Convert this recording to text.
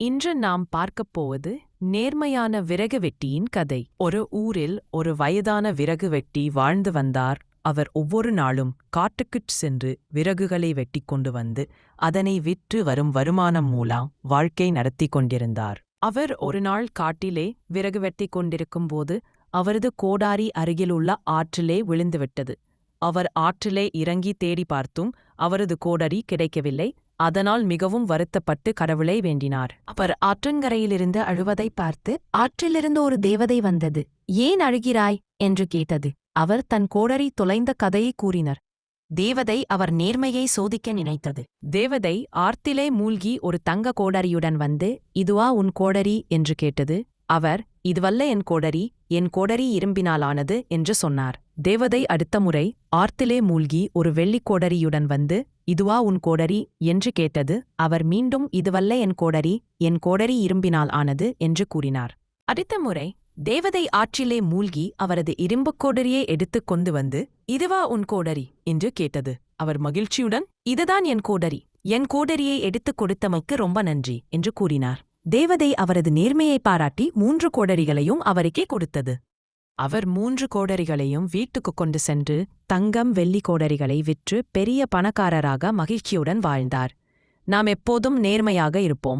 இன்று நாம் பார்க்கப் போவது நேர்மையான விறகு வெட்டியின் கதை. ஒரு ஊரில் ஒரு வயதான விறகு வெட்டி வாழ்ந்து வந்தார். அவர் ஒவ்வொரு நாளும் காட்டுக்குச் சென்று விறகுகளை வெட்டிக் கொண்டு வந்து அதனை விற்று வரும் வருமானம் மூலம் வாழ்க்கை நடத்திக் கொண்டிருந்தார். அவர் ஒரு நாள் காட்டிலே விறகு வெட்டிக் கொண்டிருக்கும்போது அவரது கோடாரி அருகிலுள்ள ஆற்றிலே விழுந்துவிட்டது. அவர் ஆற்றிலே இறங்கி தேடி பார்த்தும் அவரது கோடரி கிடைக்கவில்லை. அதனால் மிகவும் வருத்தப்பட்டு கடவுளை வேண்டினார். அவர் ஆற்றங்கரையிலிருந்து அழுவதை பார்த்து ஆற்றிலிருந்து ஒரு தேவதை வந்தது. ஏன் அழுகிறாய்? என்று கேட்டது. அவர் தன் கோடரி தொலைந்த கதையை கூறினர். தேவதை அவர் நேர்மையை சோதிக்க நினைத்தது. தேவதை ஆர்த்திலே மூழ்கி ஒரு தங்க கோடரியுடன் வந்து இதுவா உன் கோடரி? என்று கேட்டது. அவர் இதுவல்ல என் கோடரி என் கோடரி இரும்பினாலானது? என்று சொன்னார். தேவதை அடுத்த முறை ஆர்த்திலே மூழ்கி ஒரு வெள்ளிக் கோடரியுடன் வந்து இதுவா உன் கோடரி? என்று கேட்டது. அவர் மீண்டும் இதுவல்ல என் கோடரி என் கோடரி இரும்பினால் ஆனது என்று கூறினார். அடுத்த முறை தேவதை ஆற்றிலே மூழ்கி அவரது இரும்புக் கோடரியை எடுத்துக் கொண்டு வந்து இதுவா உன் கோடரி? என்று கேட்டது. அவர் மகிழ்ச்சியுடன் இதுதான் என் கோடரி என் கோடரியை எடுத்துக் கொடுத்தமைக்கு ரொம்ப நன்றி என்று கூறினார். தேவதை அவரது நேர்மையை பாராட்டி மூன்று கோடரிகளையும் அவருக்கே கொடுத்தது. அவர் மூன்று கோடரிகளையும் வீட்டுக்கு கொண்டு சென்று தங்கம் வெள்ளி கோடரிகளை விற்று பெரிய பணக்காரராக மகிழ்ச்சியுடன் வாழ்ந்தார். நாம் எப்போதும் நேர்மையாக இருப்போம்.